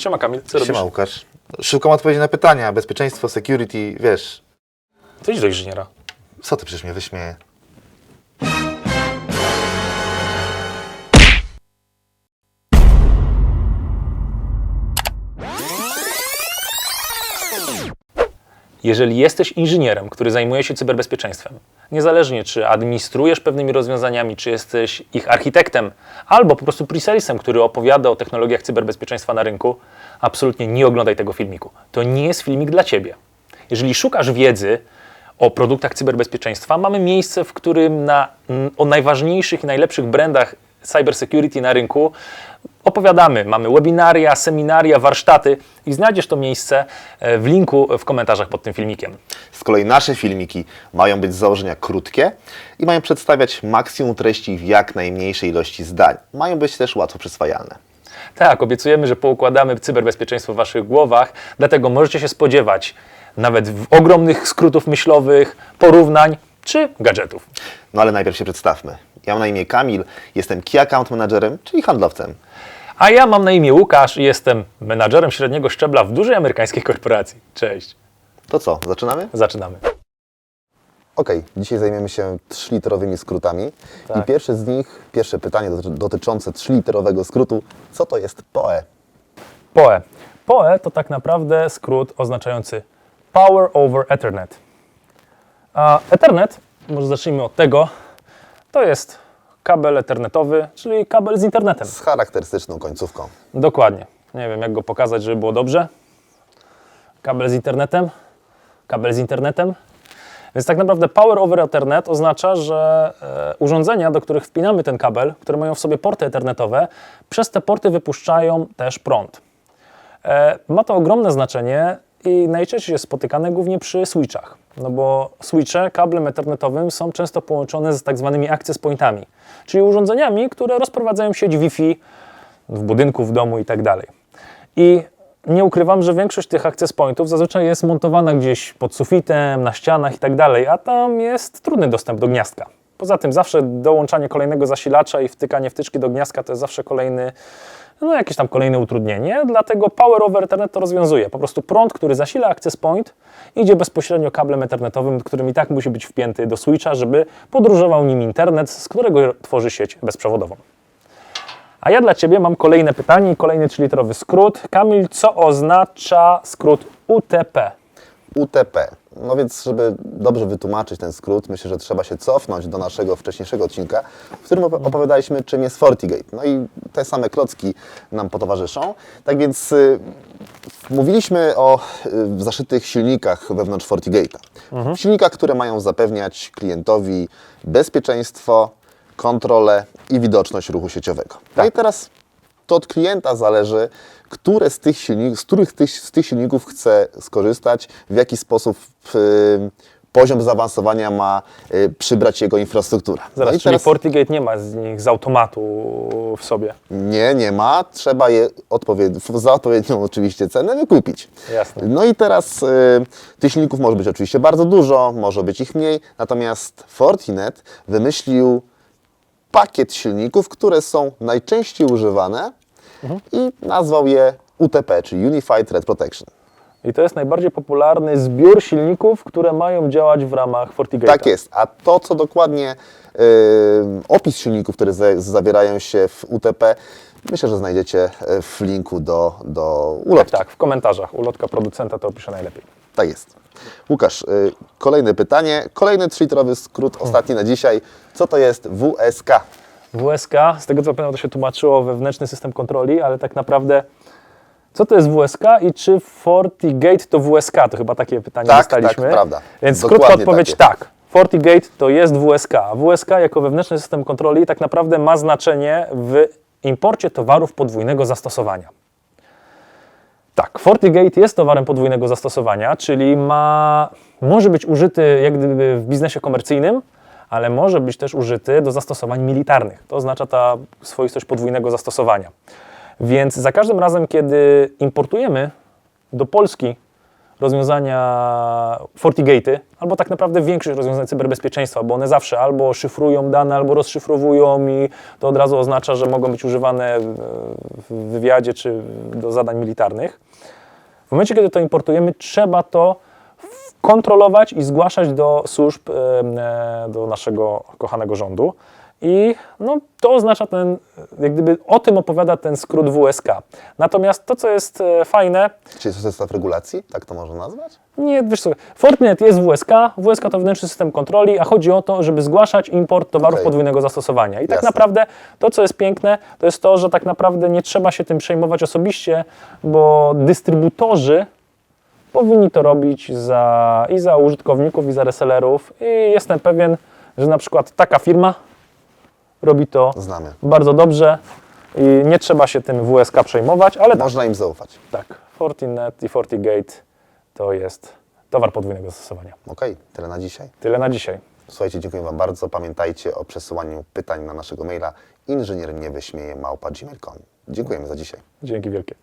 Siema Kamil, co robisz? Siema Łukasz. Szukam odpowiedzi na pytania. Bezpieczeństwo, security, wiesz. To idź do inżyniera. Co ty przecież mnie wyśmieje? Jeżeli jesteś inżynierem, który zajmuje się cyberbezpieczeństwem, niezależnie czy administrujesz pewnymi rozwiązaniami, czy jesteś ich architektem, albo po prostu presalesem, który opowiada o technologiach cyberbezpieczeństwa na rynku, absolutnie nie oglądaj tego filmiku. To nie jest filmik dla Ciebie. Jeżeli szukasz wiedzy o produktach cyberbezpieczeństwa, mamy miejsce, w którym na, o najważniejszych i najlepszych brandach cybersecurity na rynku opowiadamy. Mamy webinaria, seminaria, warsztaty i znajdziesz to miejsce e, w linku w komentarzach pod tym filmikiem. Z kolei nasze filmiki mają być z założenia krótkie i mają przedstawiać maksimum treści w jak najmniejszej ilości zdań. Mają być też łatwo przyswajalne. Tak, obiecujemy, że poukładamy cyberbezpieczeństwo w Waszych głowach, dlatego możecie się spodziewać nawet ogromnych skrótów myślowych, porównań czy gadżetów. No ale najpierw się przedstawmy. Ja mam na imię Kamil, jestem Key Account Managerem, czyli handlowcem. A ja mam na imię Łukasz i jestem menadżerem średniego szczebla w dużej amerykańskiej korporacji. Cześć, To co, zaczynamy? zaczynamy. Ok, dzisiaj zajmiemy się 3-literowymi skrótami. Tak. I pierwsze z nich, pierwsze pytanie doty- dotyczące 3-literowego skrótu. Co to jest POE? PoE. PoE to tak naprawdę skrót oznaczający Power over Ethernet. A Ethernet, może zacznijmy od tego, to jest kabel ethernetowy, czyli kabel z internetem. Z charakterystyczną końcówką. Dokładnie. Nie wiem, jak go pokazać, żeby było dobrze. Kabel z internetem. Kabel z internetem. Więc tak naprawdę Power over Ethernet oznacza, że e, urządzenia, do których wpinamy ten kabel, które mają w sobie porty ethernetowe, przez te porty wypuszczają też prąd. E, ma to ogromne znaczenie i najczęściej jest spotykane głównie przy switchach. No bo switche kablem ethernetowym są często połączone z tak zwanymi access pointami, czyli urządzeniami, które rozprowadzają sieć Wi-Fi w budynku, w domu i tak dalej. I nie ukrywam, że większość tych access pointów zazwyczaj jest montowana gdzieś pod sufitem, na ścianach i tak dalej, a tam jest trudny dostęp do gniazdka. Poza tym zawsze dołączanie kolejnego zasilacza i wtykanie wtyczki do gniazdka to jest zawsze kolejny, no jakieś tam kolejne utrudnienie, dlatego Power over Ethernet to rozwiązuje. Po prostu prąd, który zasila access point idzie bezpośrednio kablem ethernetowym, którym i tak musi być wpięty do switcha, żeby podróżował nim internet, z którego tworzy sieć bezprzewodową. A ja dla Ciebie mam kolejne pytanie i kolejny 3-literowy skrót. Kamil, co oznacza skrót UTP? UTP. No więc, żeby dobrze wytłumaczyć ten skrót, myślę, że trzeba się cofnąć do naszego wcześniejszego odcinka, w którym op- opowiadaliśmy, czym jest FortiGate. No i te same klocki nam potowarzyszą. Tak więc y, mówiliśmy o y, zaszytych silnikach wewnątrz FortiGate'a. Silnikach, które mają zapewniać klientowi bezpieczeństwo, kontrolę i widoczność ruchu sieciowego. No i teraz to od klienta zależy, które z tych silników, z których tych, z tych silników chce skorzystać, w jaki sposób y, poziom zaawansowania ma y, przybrać jego infrastruktura. Zaraz, no i czyli teraz FortiGate nie ma z nich z automatu w sobie. nie, nie ma, trzeba je odpowied za odpowiednią oczywiście cenę wykupić. Jasne. No i teraz y, tych silników może być oczywiście bardzo dużo, może być ich mniej, natomiast Fortinet wymyślił pakiet silników, które są najczęściej używane i nazwał je UTP, czyli Unified Threat Protection. I to jest najbardziej popularny zbiór silników, które mają działać w ramach FortiGate'a. Tak jest, a to co dokładnie y, opis silników, które za, zawierają się w UTP, myślę, że znajdziecie y, w linku do, do ulotki. Tak, w komentarzach. Ulotka producenta to opisze najlepiej. Tak jest. Łukasz, y, kolejne pytanie, kolejny 3-literowy skrót, ostatni na dzisiaj. Co to jest WSK? WSK, z tego co pamiętam, to się tłumaczyło wewnętrzny system kontroli, ale tak naprawdę co to jest WSK i czy FortiGate to WSK? To chyba takie pytanie Tak, dostaliśmy. tak, prawda. Więc Dokładnie krótka odpowiedź takie. tak. FortiGate to jest WSK. a WSK jako wewnętrzny system kontroli tak naprawdę ma znaczenie w imporcie towarów podwójnego zastosowania. Tak, FortiGate jest towarem podwójnego zastosowania, czyli ma, może być użyty jak gdyby w biznesie komercyjnym, ale może być też użyty do zastosowań militarnych. To oznacza ta swoistość podwójnego zastosowania. Więc za każdym razem, kiedy importujemy do Polski rozwiązania FortiGate'y, albo tak naprawdę większość rozwiązań cyberbezpieczeństwa, bo one zawsze albo szyfrują dane, albo rozszyfrowują i to od razu oznacza, że mogą być używane w wywiadzie czy do zadań militarnych. W momencie, kiedy to importujemy, trzeba to kontrolować i zgłaszać do służb, e, do naszego kochanego rządu. I no, to oznacza ten, jak gdyby o tym opowiada ten skrót WSK. Natomiast to, co jest e, fajne, Czyli to jest zestaw regulacji? Tak to można nazwać? nie, wiesz co, Fortinet jest WSK, WSK to wewnętrzny system kontroli, a chodzi o to, żeby zgłaszać import towarów Okej. podwójnego zastosowania. I tak Jasne. naprawdę to, co jest piękne, to jest to, że tak naprawdę nie trzeba się tym przejmować osobiście, bo dystrybutorzy powinni to robić za, i za użytkowników, i za resellerów. I jestem pewien, że na przykład taka firma robi to Znamy. bardzo dobrze i nie trzeba się tym WSK przejmować, ale tak, Można im zaufać. tak, Fortinet i FortiGate to jest towar podwójnego zastosowania. Okej, tyle na dzisiaj. Tyle na dzisiaj. Słuchajcie, dziękuję Wam bardzo. Pamiętajcie o przesyłaniu pytań na naszego maila inżynier nie wyśmieje małpa gmail.com. Dziękujemy za dzisiaj. Dzięki wielkie.